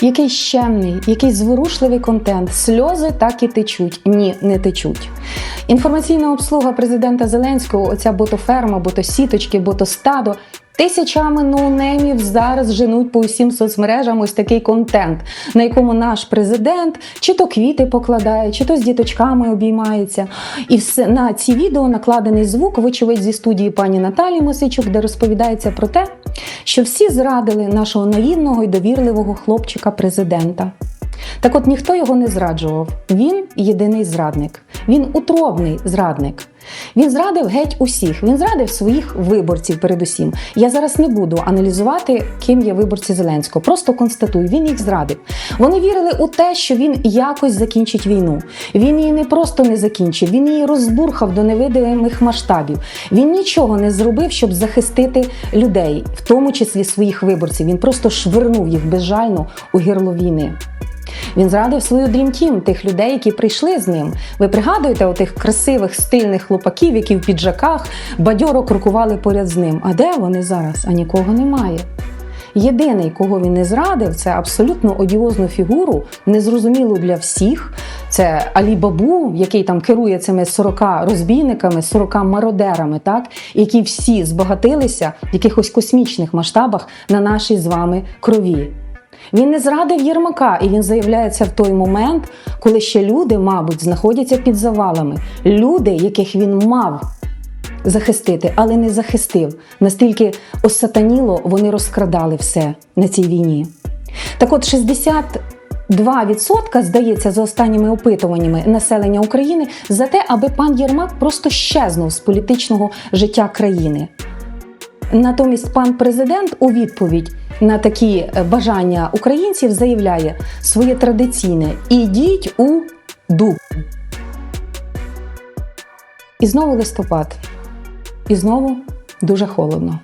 Який щемний, який зворушливий контент. Сльози так і течуть. Ні, не течуть. Інформаційна обслуга президента Зеленського, оця ботоферма, ботосіточки, ботостадо. Тисячами ноунеймів зараз женуть по усім соцмережам ось такий контент, на якому наш президент чи то квіти покладає, чи то з діточками обіймається. І все на ці відео накладений звук, вочевидь, зі студії пані Наталі Мосичук, де розповідається про те, що всі зрадили нашого наївного і довірливого хлопчика президента. Так от ніхто його не зраджував. Він єдиний зрадник. Він утробний зрадник. Він зрадив геть усіх. Він зрадив своїх виборців. Передусім. Я зараз не буду аналізувати, ким є виборці Зеленського. Просто констатую, він їх зрадив. Вони вірили у те, що він якось закінчить війну. Він її не просто не закінчив, він її розбурхав до невидимих масштабів. Він нічого не зробив, щоб захистити людей, в тому числі своїх виборців. Він просто швирнув їх безжально у гірло війни. Він зрадив свою дрімтім, тих людей, які прийшли з ним. Ви пригадуєте отих красивих стильних хлопаків, які в піджаках бадьоро крокували поряд з ним. А де вони зараз? А нікого немає. Єдиний, кого він не зрадив, це абсолютно одіозну фігуру, незрозумілу для всіх. Це Алі Бабу, який там керує цими 40 розбійниками, 40 мародерами, так які всі збагатилися в якихось космічних масштабах на нашій з вами крові. Він не зрадив Єрмака, і він заявляє це в той момент, коли ще люди, мабуть, знаходяться під завалами. Люди, яких він мав захистити, але не захистив. Настільки осатаніло вони розкрадали все на цій війні. Так от 62% здається, за останніми опитуваннями населення України за те, аби пан Єрмак просто щезнув з політичного життя країни. Натомість пан президент у відповідь на такі е, бажання українців заявляє своє традиційне ідіть у дуб. І знову листопад. І знову дуже холодно.